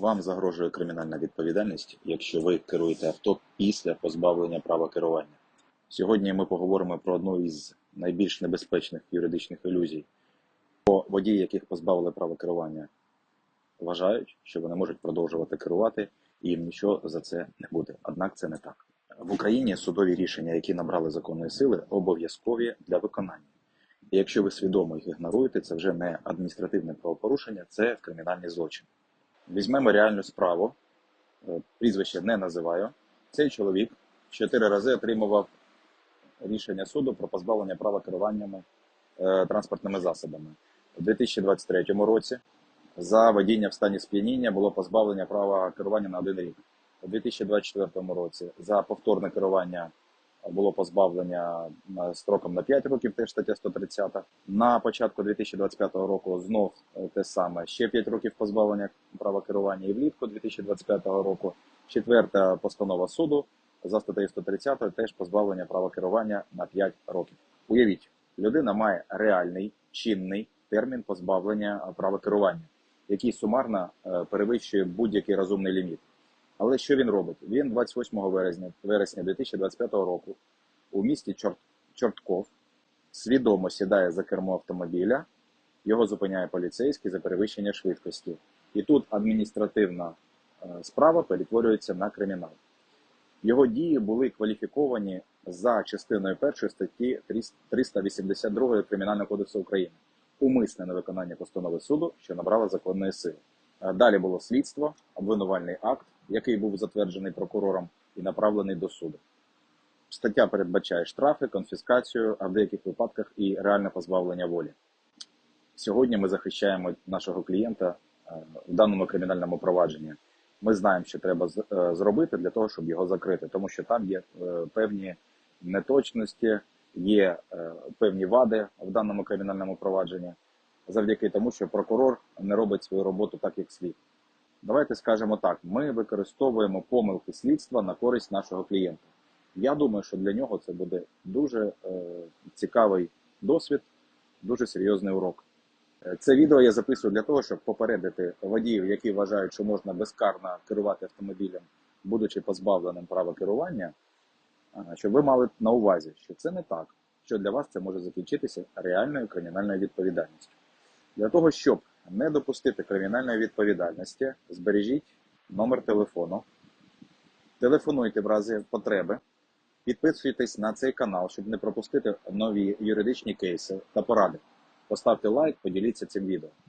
Вам загрожує кримінальна відповідальність, якщо ви керуєте авто після позбавлення права керування. Сьогодні ми поговоримо про одну із найбільш небезпечних юридичних ілюзій. Бо водії, яких позбавили права керування, вважають, що вони можуть продовжувати керувати, і їм нічого за це не буде. Однак це не так. В Україні судові рішення, які набрали законної сили, обов'язкові для виконання. І якщо ви свідомо їх ігноруєте, це вже не адміністративне правопорушення, це кримінальний злочин. Візьмемо реальну справу, е, прізвище не називаю. Цей чоловік чотири рази отримував рішення суду про позбавлення права керуваннями е, транспортними засобами. У 2023 році за водіння в стані сп'яніння було позбавлення права керування на один рік. У 2024 році за повторне керування було позбавлення на- строком на 5 років, теж стаття 130. На початку 2025 року знов е, те саме, ще 5 років позбавлення права керування і влітку 2025 року. Четверта постанова суду за статтею 130 теж позбавлення права керування на 5 років. Уявіть, людина має реальний чинний термін позбавлення права керування, який сумарно е, перевищує будь-який розумний ліміт. Але що він робить? Він 28 вересня, вересня 2025 року у місті Чорт, Чортков свідомо сідає за кермо автомобіля, його зупиняє поліцейський за перевищення швидкості. І тут адміністративна е, справа перетворюється на кримінал. Його дії були кваліфіковані за частиною 1 статті 382 Кримінального кодексу України умисне невиконання постанови суду, що набрала законної сили. Е, Далі було слідство, обвинувальний акт, який був затверджений прокурором і направлений до суду. Стаття передбачає штрафи, конфіскацію, а в деяких випадках і реальне позбавлення волі. Сьогодні ми захищаємо нашого клієнта е, в даному кримінальному провадженні. Ми знаємо, що треба е, зробити для того, щоб його закрити, тому що там є е, певні неточності, є певні вади в даному кримінальному провадженні, завдяки тому, що прокурор не робить свою роботу так, як слід. Давайте скажемо так: ми використовуємо помилки слідства на користь нашого клієнта. Я думаю, що для нього це буде дуже е, цікавий досвід, дуже серйозний урок. Е, Це відео я записую для того, щоб попередити водіїв, які вважають, що можна безкарно керувати автомобілем, будучи позбавленим права керування, щоб ви мали на увазі, що це не так, що для вас це може закінчитися реальною кримінальною відповідальністю. Для того, щоб не допустити кримінальної відповідальності, збережіть номер телефону, телефонуйте в разі потреби, підписуйтесь на цей канал, щоб не пропустити нові юридичні кейси та поради. Поставте лайк, поділіться цим відео.